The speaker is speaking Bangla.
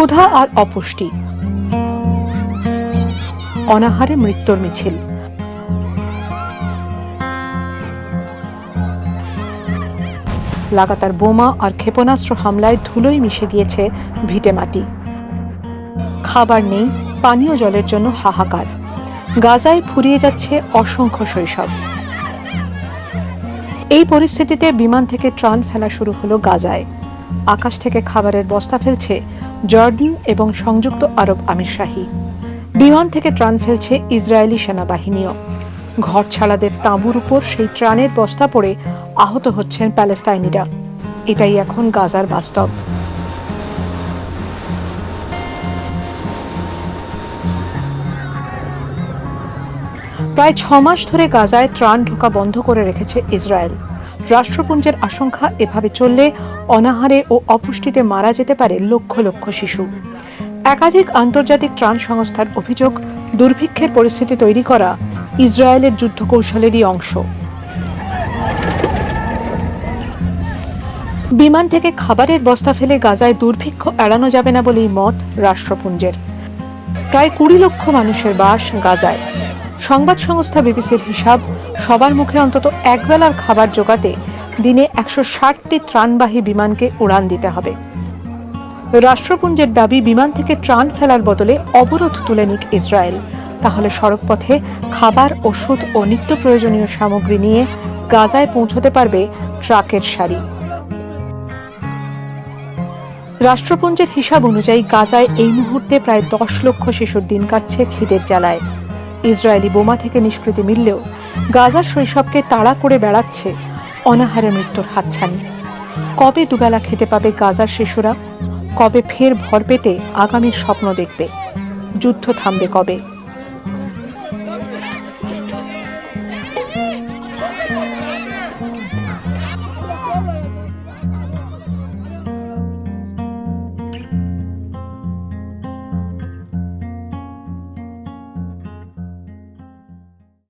ক্ষুধা আর অপুষ্টি। অনাহারে মৃত্যুর মিছিল। লাগাতার বোমা আর ক্ষেপণাস্ত্র হামলায় ধুলোয় মিশে গিয়েছে ভিটেমাটি খাবার নেই, পানীয় জলের জন্য হাহাকার। গাজায় ফুরিয়ে যাচ্ছে অসংখ্য শৈশব। এই পরিস্থিতিতে বিমান থেকে ত্রাণ ফেলা শুরু হলো গাজায়। আকাশ থেকে খাবারের বস্তা ফেলছে জর্ডান এবং সংযুক্ত আরব আমিরশাহী বিমান থেকে ত্রাণ ফেলছে ইসরায়েলি সেনাবাহিনীও। ঘর ছাড়াদের তাঁবুর উপর সেই ত্রাণের বস্তা পড়ে আহত হচ্ছেন প্যালেস্টাইনিরা এটাই এখন গাজার বাস্তব। প্রায় ছ মাস ধরে গাজায় ত্রাণ ঢোকা বন্ধ করে রেখেছে ইসরায়েল। রাষ্ট্রপুঞ্জের আশঙ্কা এভাবে চললে অনাহারে ও অপুষ্টিতে মারা যেতে পারে লক্ষ লক্ষ শিশু। একাধিক আন্তর্জাতিক ত্রাণ সংস্থার অভিযোগ, দুর্ভিক্ষের পরিস্থিতি তৈরি করা ইসরায়েলের যুদ্ধ কৌশলেরই অংশ। বিমান থেকে খাবারের বস্তা ফেলে গাজায় দুর্ভিক্ষ এড়ানো যাবে না বলেই মত রাষ্ট্রপুঞ্জের। প্রায় কুড়ি লক্ষ মানুষের বাস গাজায়। সংবাদ সংস্থা বিবিসির হিসাব, সবার মুখে অন্তত একবেলার খাবার জোগাতে দিনে একশো ষাটটি ত্রাণবাহী বিমানকে উড়ান দিতে হবে। রাষ্ট্রপুঞ্জের দাবি, বিমান থেকে ত্রাণ ফেলার বদলে অবরোধ তুলে নিক ইসরায়েল। তাহলে সড়কপথে খাবার, ওষুধ ও নিত্য প্রয়োজনীয় সামগ্রী নিয়ে গাজায় পৌঁছতে পারবে ট্রাকের সারি। রাষ্ট্রপুঞ্জের হিসাব অনুযায়ী গাজায় এই মুহূর্তে প্রায় দশ লক্ষ শিশুর দিন কাটছে খিদের জ্বালায়। ইসরায়েলি বোমা থেকে নিষ্কৃতি মিললেও গাজার শৈশবকে তাড়া করে বেড়াচ্ছে অনাহারে মৃত্যুর হাতছানি। কবে দুবেলা খেতে পাবে গাজার শিশুরা? কবে ফের ভর পেতে আগামীর স্বপ্ন দেখবে? যুদ্ধ থামবে কবে?